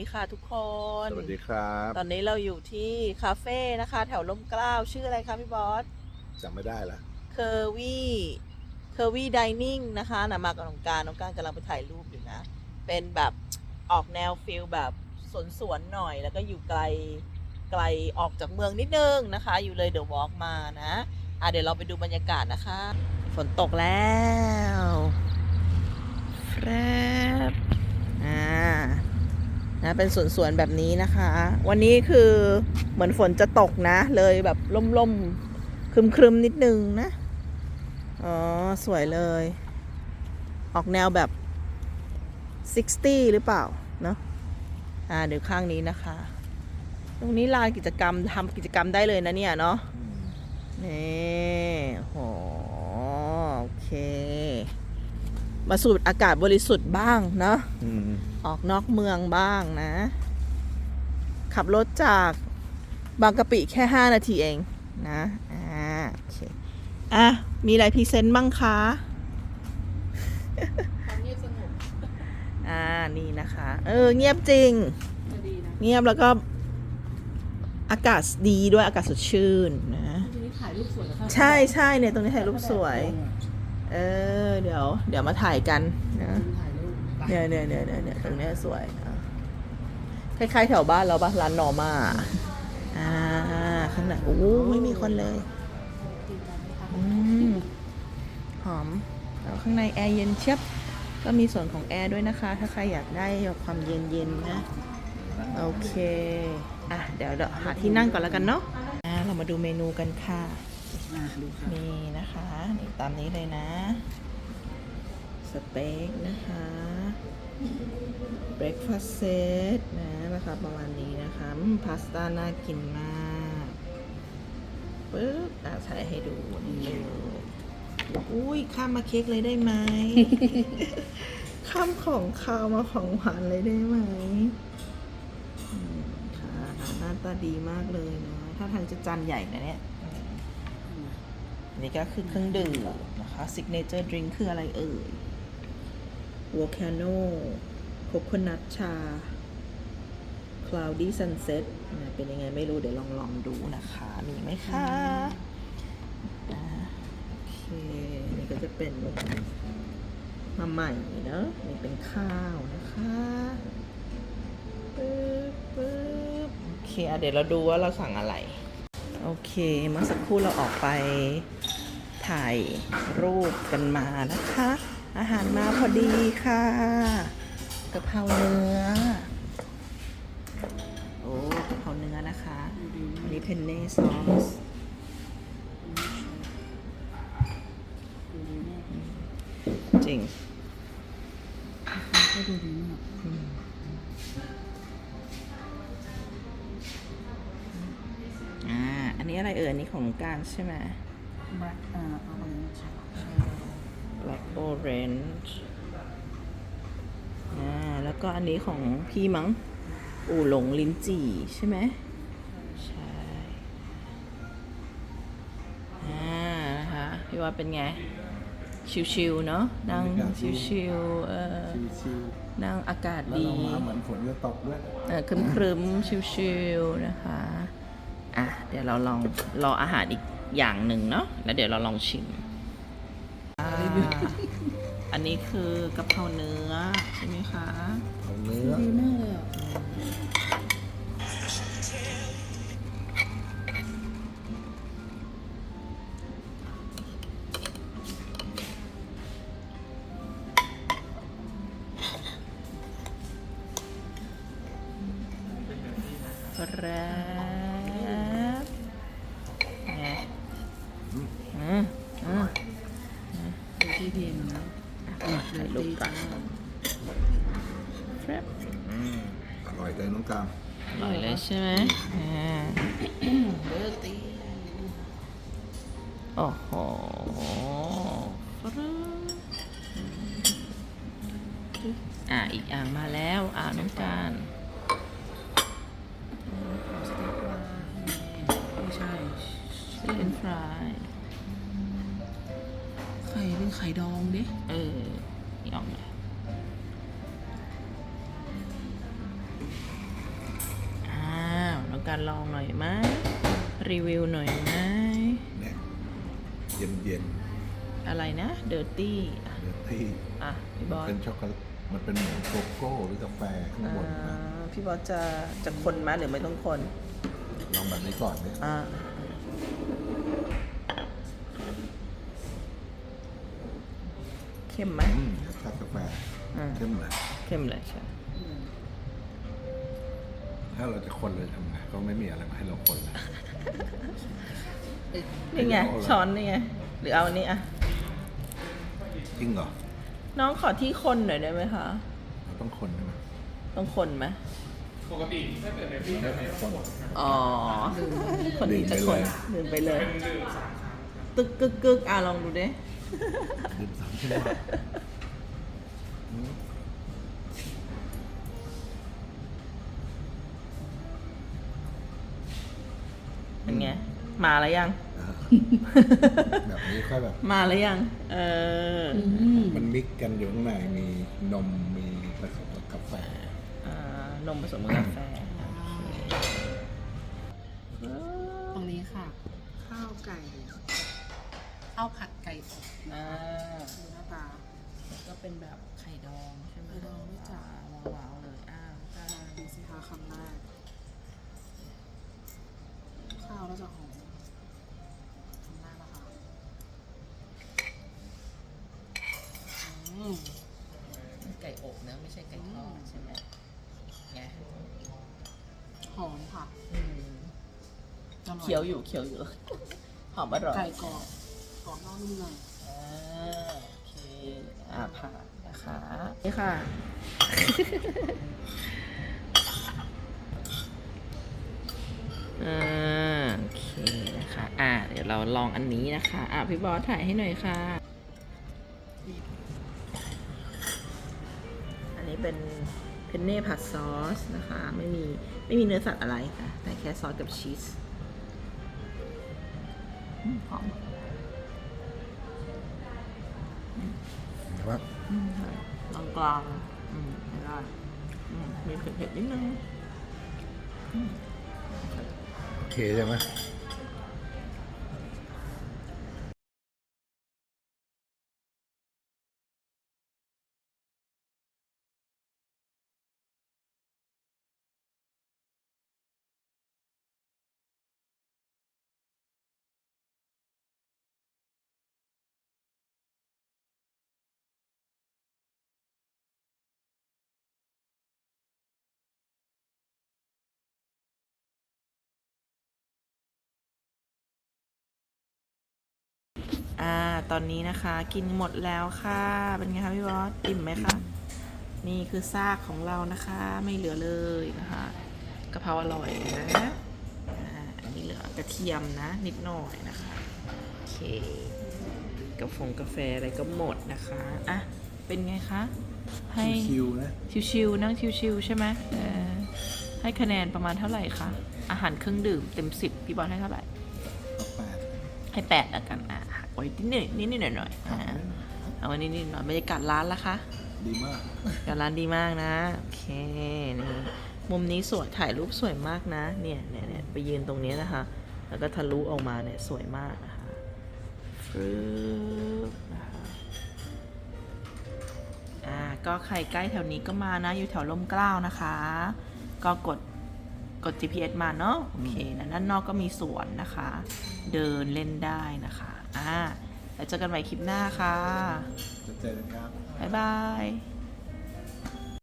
ดีค่ะทุกคน สวัสดีครับ ตอนนี้เราอยู่ที่คาเฟ่นะคะ แถวลมเกล้าชื่ออะไรคะพี่บอสจำไม่ได้ละเคอร์วี่เคอร์วี่ดิเนิ่งนะคะนะมากับน้องการน้องการกำลังไปถ่ายรูปอยู่นะ เป็นแบบออกแนวฟิลแบบสวนสวนๆหน่อย แล้วก็อยู่ไกลไกลออกจากเมืองนิดนึงนะคะ อยู่เลยเดอะวอล์กมานะ อะเดี๋ยวเราไปดูบรรยากาศนะคะ ฝนตกแล้วแฟรบอ่า นะเป็นสวนๆแบบนี้นะคะ วันนี้คือเหมือนฝนจะตกนะ เลยแบบล่มๆครึมๆนิดนึงนะ อ๋อ สวยเลย ออกแนวแบบ 60 หรือเปล่า เนอะอ่าเดี๋ยวข้างนี้นะคะ ตรงนี้ลานกิจกรรมทำกิจกรรมได้เลยนะเนี่ยเนาะนี่โหโอเค มาสูดอากาศบริสุทธิ์บ้างเนาะอืมออกนอกเมืองบ้างนะ ขับรถจากบางกะปิแค่ 5 นาทีเองนะอ่าโอเคอะ มีอะไรพรีเซนต์บ้างคะความเงียบสงบอ่านี่นะคะ เออ เงียบจริงจะดีนะเงียบแล้วก็อากาศดีด้วยอากาศสดชื่นนะทีนี้ถ่ายรูปสวยนะคะใช่ใช่เนี่ย ตรงนี้ถ่ายรูปสวย เออ เดี๋ยว เดี๋ยวมาถ่ายกันนะถ่ายรูปเนี่ยเนี่ยเนี่ยเนี่ยเนี่ยตรงเนี้ยสวยอะคล้ายๆแถวบ้านเราปะร้านนอร์มาอ่า ข้างในโอ้ไม่มีคนเลยอืมหอมแล้วข้างในแอร์เย็นเชียบก็มีส่วนของแอร์ด้วยนะคะ ถ้าใครอยากได้ความเย็นๆนะ โอเค อะ เดี๋ยวเดี๋ยวหาที่นั่งก่อนแล้วกันเนาะอ่าเรามาดูเมนูกันค่ะอะ ดูค่ะนี่นะคะนี่ตามนี้เลยนะ สเต็กนะคะเบร a ฟาสเซตนะราคาประมาณนี้นะคะพาสต้าน่ากินมากปึ๊บอะใส่ให้ดูนี่อุ้ยข้ามมาเค้กเลยได้ไหมข้ามของคาวมาของหวานเลยได้ไหมอืมค่ะหน้าตาดีมากเลยนะ ถ้าทางจะจานใหญ่นะเนี่ย นนี้ก็คือเครื่องดื่มนะคะ signature drink คืออะไรเอ่ย volcano coconut ชา cloudy sunset นะเป็นยังไงไม่รู้ เดี๋ยวลองลองดูนะคะ มีไหมคะโอเค นี่ก็จะเป็นมาใหม่เนอะนี่เป็นข้าวนะคะปึ๊บปึ๊บโอเคเดี๋ยวเราดูว่าเราสั่งอะไร เค เมื่อสักครู่เราออกไปถ่ายรูปกันมานะคะ อาหารมาพอดีค่ะกะเพราเนื้อ โอ้กะเพราเนื้อนะคะอันนี้เพนเน่ซอสจริง ของการใช่ไหมแบล็คอ่าเอาอะไรนะใช่ Black Orange อ่าแล้วก็อันนี้ของพี่มั้ง อู่หลงลิ้นจี่ใช่ไหมใช่อ่านะคะพี่ว่าเป็นไง ชิวๆเนาะนั่งชิวๆเออชิวนั่งอากาศๆแล้วดี เรามาเหมือนฝนจะตกด้วย เออครึมครึมๆ ชิวๆ นะคะ อะเดี๋ยวเราลองรออาหารอีกอย่างหนึ่งเนาะแล้วเดี๋ยวเราลองชิมอ่าอันนี้คือกะเพราเนื้อใช่ไหมคะเอาเนื้อดีมากเลยอะครับไงอืมอืม ดูที่เพียงนะ อะถ่ายรูปก่อนครับ อืมอ ร่อยเลยน้องกามอร่อยเลยใช่ไหมอ่าเบอร์ตีโอ้โหอะอีกอ่างมาแล้วอ่างน้องการไม่ใช่เป็นฟรายไข่เป็นไข่ดองดิเออนี่ออกมา การลองหน่อยไหมรีวิวหน่อยไหมเนี่ยเย็นเย็นอะไรนะเดอร์ตี้ๆเนื้อที่อะพี่บอสเป็นช็อกโกแลตมันเป็นเหมือนโกโก้หรือกาแฟข้างบนนะอ่าพี่บอสจะจะคนไหมหรือไม่ต้องคน ลองแบบนี้ก่อนเนี่ยอ่าเข้มไหมอืมรสชาติกาแฟอ่าเข้มเลยเข้มเลยใช่ ถ้าเราจะคนเลยทำไงก็ไม่มีอะไรมาให้เราคนเลยนี่ไงเอาละช้อนนี่ไงหรือเอาอันนี้อะ จริงเหรอน้องขอที่คนหน่อยได้ไหมคะเราต้องคนใช่ไหมต้องคนไหมปกติถ้าเกิดในพี่ไม่คนอ๋อคนนี้จะคนดื่มไปเลยดื่มไปเลยเป็นดื่มสามครั้งตึกกึกกึกอะลองดูดิดื่มสามชั่วโมง มาแล้วยังอ่าแบบนี้ค่อยแบบ มาแล้วยัง เอออืมมันมิกกันอยู่ข้างในมีนมมีผสมกับกาแฟอ่านมผสมกับกาแฟตรงนี้ค่ะ ข้าวไก่ ข้าวผัดไก่อบอ่าดูหน้าตาก็เป็นแบบไข่ดองใช่ไหมไข่ดองด้วยจ้ะว้าวๆเลยอ้าวก็ดูสิคะคำแรกข้าวแล้วจะหอม เคี้ยวอยู่เคี้ยวอยู่ หอมอร่อยไก่กรอบกรอบนอกนุ่มในอ่าโอเคอ่าผ่านนะคะนี่ค่ะ อ่าโอเคนะคะ อ่า เดี๋ยวเราลองอันนี้นะคะ อ่าพี่บอสถ่ายให้หน่อยค่ะ อันนี้เป็นเพนเน่ผัดซอสนะคะ ไม่มี ไม่มีเนื้อสัตว์อะไรค่ะ แต่แค่ซอสกับชีสอืม หอมเห็นว่ากลางกลางๆอืมไม่ได้อืมมีเผ็ดๆนิดนึง โอเคใช่ไหม อ่า ตอนนี้นะคะ กินหมดแล้วค่ะ เป็นไงคะพี่บอสอิ่มไหมคะนี่คือซากของเรานะคะ ไม่เหลือเลยนะคะกะเพราอร่อยนะอ่าอันนี้เหลือกระเทียมนะ นิดหน่อยนะคะโอเคกาแฟกาแฟอะไรก็หมดนะคะอะเป็นไงคะให้คิวๆนะชิวๆนั่งชิวๆใช่ไหมเออให้คะแนนประมาณเท่าไหร่คะอาหารเครื่องดื่มเต็มสิบพี่บอลให้เท่าไหร่ก็แปดให้แปดแล้วกันอะหักไว้นิดหน่อยนิดนิดหน่อยหน่อยๆอ่าเอาไว้นิดนิดหน่อยบรรยากาศร้านละคะดีมากบรรยากาศร้านดีมากนะโอเคนี่มุมนี้สวยถ่ายรูปสวยมากนะเนี่ยเนี่ยเนี่ยไปยืนตรงนี้นะคะ แล้วก็ทะลุออกมาเนี่ยสวยมากนะคะฟรึบนะคะอ่าก็ใครใกล้แถวนี้ก็มานะ อยู่แถวร่มเกล้านะคะ ก็กดกด GPS มาเนาะโอเคนะด้านนอกก็มีสวนนะคะ เดินเล่นได้นะคะ อ่าแล้วเจอกันใหม่คลิปหน้าค่ะจะเจอกันครับ บ๊ายบาย